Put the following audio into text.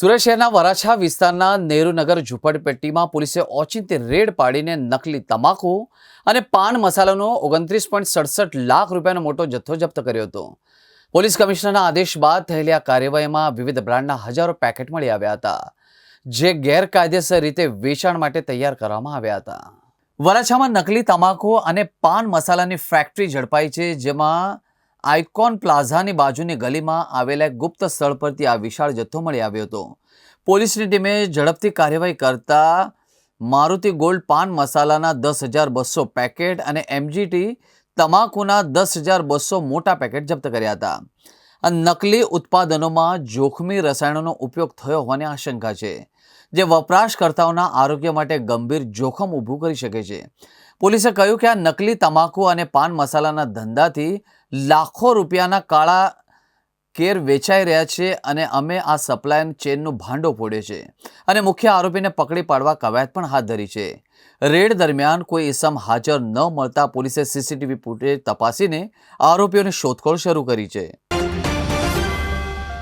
સુરત શહેરના વરાછા વિસ્તારના નેહરુનગર ઝૂંપડપટ્ટીમાં પોલીસે ઓચિંતે રેડ પાડીને નકલી તમાકુ અને પાન મસાલાનો ઓગણત્રીસ પોઈન્ટ સડસઠ લાખ રૂપિયાનો મોટો જથ્થો જપ્ત કર્યો હતો. પોલીસ કમિશનરના આદેશ બાદ થયેલી આ કાર્યવાહીમાં વિવિધ બ્રાન્ડના હજારો પેકેટ મળી આવ્યા હતા, જે ગેરકાયદેસર રીતે વેચાણ માટે તૈયાર કરવામાં આવ્યા હતા. વરાછામાં નકલી તમાકુ અને પાન મસાલાની ફેક્ટરી ઝડપાઈ છે, જેમાં આઇકોન પ્લાઝાની બાજુની ગલીમાં આવેલા એક ગુપ્ત સ્થળ પરથી આ વિશાળ જથ્થો મળી આવ્યો હતો. પોલીસની ટીમે ઝડપથી કાર્યવાહી કરતા મારુતિ ગોલ્ડ પાન મસાલાના દસ હજાર બસો પેકેટ અને એમજીટી તમાકુના દસ હજાર બસો મોટા પેકેટ જપ્ત કર્યા હતા. નકલી ઉત્પાદનોમાં જોખમી રસાયણોનો ઉપયોગ થયો હોવાની આશંકા છે, જે વપરાશકર્તાઓના આરોગ્ય માટે ગંભીર જોખમ ઊભું કરી શકે છે. પોલીસે કહ્યું કે આ નકલી તમાકુ અને પાન મસાલાના ધંધાથી લાખો રૂપિયાના કાળા કેર વેચાઈ રહ્યા છે અને અમે આ સપ્લાય ચેનનું ભાંડો ફોડ્યો છે અને મુખ્ય આરોપીને પકડી પાડવા કવાયત પણ હાથ ધરી છે. રેડ દરમિયાન કોઈ ઇસમ હાજર ન મળતા પોલીસે સીસીટીવી ફૂટેજ તપાસીને આરોપીઓની શોધખોળ શરૂ કરી છે.